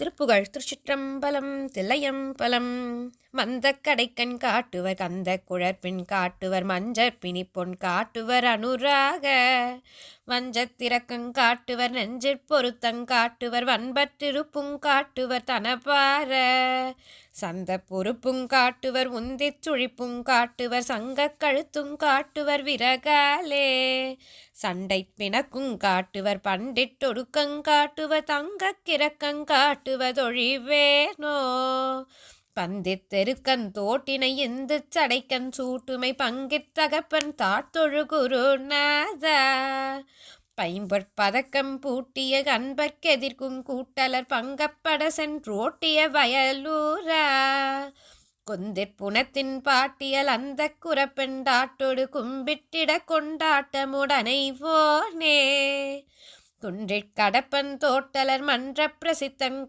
திருப்புகழ் திருச்சிற்றம்பலம் தில்லையம்பலம். மந்த கடைக்கண் காட்டுவர் கந்த குழற்பின் காட்டுவர் மஞ்சள் பிணிப்பொன் காட்டுவர் அனுராக வஞ்சத்திறக்கங் காட்டுவர் நெஞ்சிற் பொருத்தங் காட்டுவர் வன்பற்றிருப்புங் காட்டுவர் தனபார. சந்த பொறுப்புங் காட்டுவர் உந்திச் சுழிப்புங் காட்டுவர் சங்கக் கழுத்துங் காட்டுவர் விரகாலே. சண்டை பிணக்குங் காட்டுவர் பண்டிட்டொடுக்கங் காட்டுவர் தங்கக் கிறக்கங் காட்டுவதொழிவேனோ பந்தித் தெருக்கன் தோட்டினை இந்து சடைக்கன் சூட்டுமை பங்கித் தகப்பன் தாத்தொழு குருநாதா. பைம்பற் பதக்கம் பூட்டிய அன்பர்க்கெதிர்க்கும் கூட்டலர் பங்கப்பட சென்றோட்டிய வயலூரா. கொந்திற் புனத்தின் பாட்டியல் அந்த குரப்பெண்டாட்டொடு கும்பிட்டிட கொண்டாட்டமுடனை கொண்டாட்டமுடனைவோனே குன்றிற் கடப்பன் தோட்டலர் மன்ற பிரசித்தங்